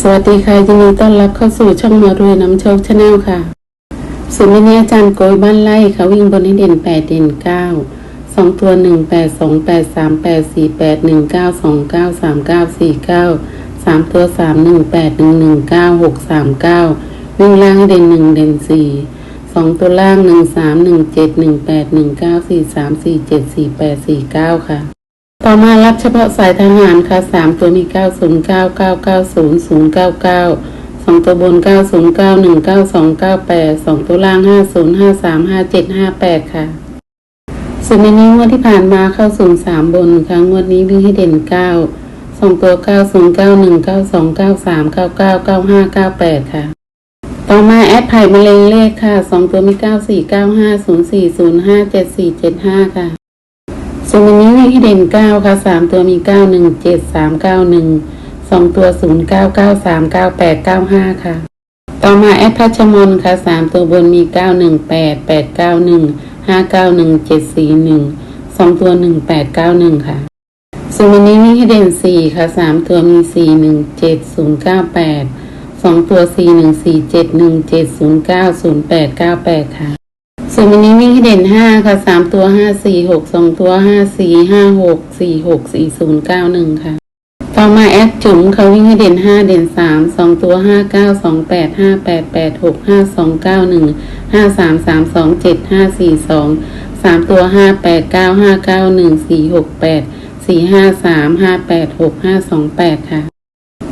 สวัสดีค่ะยินดีต้อนรับเข้าสู่ช่องมารวยน้ำโชคชาแนลค่ะสุนินี้อาจารย์โกยบ้านไร่ค่ะวิ่งบนให้เด่นแปดเด่นเก้าสองตัวหนึ่งแปดสองแปดสามแปดสี่แปดหนึ่งเก้าสองเก้าสามเก้าสี่เก้าสามตัวสามหนึ่งแปดหนึ่งหนึ่งเก้าหกสามเก้าวิ่งล่างเด่นหนึ่งเด่นสี่สองตัวล่างหนึ่งสามหนึ่งเจ็ดหนึ่งแปดหนึ่งเก้าสี่สามสี่เจ็ดสี่แปดสี่เก้าค่ะ ต่อมารับเฉพาะสายทหารค่ะสามตัวมีเก้าศูนย์เก้าเก้าเก้าศูนย์ศูนย์เก้าเก้าสองตัวบนเก้าศูนย์เก้าหนึ่งเก้าสองเก้าแปดสองตัวล่างห้าศูนย์ห้าสามห้าเจ็ดห้าแปดค่ะส่วนในนี้งวดที่ผ่านมาเข้าศูนย์สามบนค่ะงวดนี้วิ่งให้เด่นเก้าสองตัวเก้าศูนย์เก้าหนึ่งเก้าสองเก้าสามเก้าเก้าเก้าห้าเก้าแปดค่ะ ต่อมาแอดไผ่มะเร็งเลขค่ะสองตัวมีเก้าสี่เก้าห้าศูนย์สี่ศูนย์ห้าเจ็ดสี่เจ็ดห้าค่ะ ส่วนวันนี้วิ่งให้เด่นเก้าค่ะสามตัวมีเก้าหนึ่งเจ็ดสามเก้าหนึ่งสองตัวศูนย์เก้าเก้าสามเก้าแปดเก้าห้าค่ะ ต่อมาแอดพัชมนค่ะสามตัวบนมีเก้าหนึ่งแปดแปดเก้าหนึ่งห้าเก้าหนึ่งเจ็ดสี่หนึ่งสองตัวหนึ่งแปดเก้าหนึ่งค่ะส่วนวันนี้วิ่งให้เด่นสี่ค่ะสามตัวมีสี่หนึ่งเจ็ดศูนย์เก้าแปดสองตัวสี่หนึ่งสี่เจ็ดหนึ่งเจ็ดศูนย์เก้าศูนย์แปดเก้าแปดค่ะส่วนวันนี้ เด่นห้าค่ะสามตัวห้าสี่หกสองตัวห้าสี่ห้าหกสี่หกสี่ศูนย์เก้าหนึ่งค่ะ ต่อมาแอดจุ๋มเขาวิ่งให้เด่นห้าเด่นสามสองตัวห้าเก้าสองแปดห้าแปดแปดหกห้าสองเก้าหนึ่งห้าสามสามสองเจ็ดห้าสี่สองสามตัวห้าแปดเก้าห้าเก้าหนึ่งสี่หกแปดสี่ห้าสามห้าแปดหกห้าสองแปดค่ะ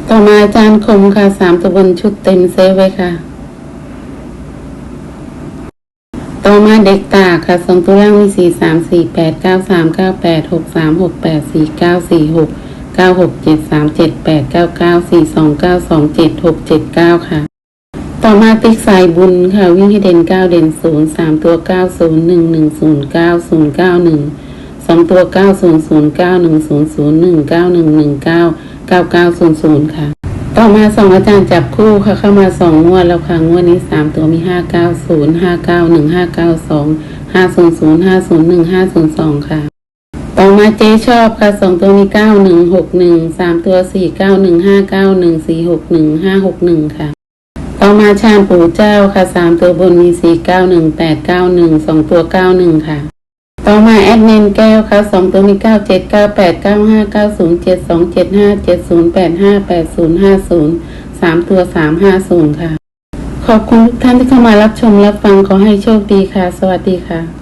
ต่อมาอาจารย์คมค่ะสามตัวบนชุดเต็มเซฟไว้ค่ะ ต่อมาเด็กตาค่ะสองตัวล่างมีสี่สามสี่แปดเก้าสามเก้าแปดหกสามหกแปดสี่เก้าสี่หกเก้าหกเจ็ดสามเจ็ดแปดเก้าเก้าสี่สองเก้าสองเจ็ดหกเจ็ดเก้าค่ะ ต่อมาติ๊กสายบุญค่ะ วิ่งให้เด่นเก้าเด่นศูนย์สามตัวเก้าศูนย์หนึ่งหนึ่งศูนย์เก้าศูนย์เก้าหนึ่งสองตัวเก้าศูนย์ศูนย์เก้าหนึ่งศูนย์ศูนย์หนึ่งเก้าหนึ่งหนึ่งเก้าเก้าเก้าศูนย์ศูนย์ค่ะ ต่อมาสองอาจารย์จับคู่ค่ะเข้ามาสองงวดแล้วค่ะงวดนี้สามตัวมีห้าเก้าศูนย์ห้าเก้าหนึ่งห้าเก้าสองห้าศูนย์ศูนย์ห้าศูนย์หนึ่งห้าศูนย์สองค่ะ ต่อมาเจ๊ชอบค่ะสองตัวมีเก้าหนึ่งหกหนึ่งสามตัวสี่เก้าหนึ่งห้าเก้าหนึ่งสี่หกหนึ่งห้าหกหนึ่งค่ะ ต่อมาชามปู่เจ้าค่ะสามตัวบนมีสี่เก้าหนึ่งแปดเก้าหนึ่งสองตัวเก้าหนึ่งค่ะ ต่อมาแอดเนนแก้วค่ะสองตัวมีเก้าเจ็ดเก้าแปดเก้าห้าเก้าศูนย์เจ็ดสองเจ็ดห้าเจ็ดศูนย์แปดห้าแปดศูนย์ห้าศูนย์สามตัวสามห้าศูนย์ค่ะ ขอบคุณทุกท่านที่เข้ามารับชมรับฟังขอให้โชคดีค่ะ สวัสดีค่ะ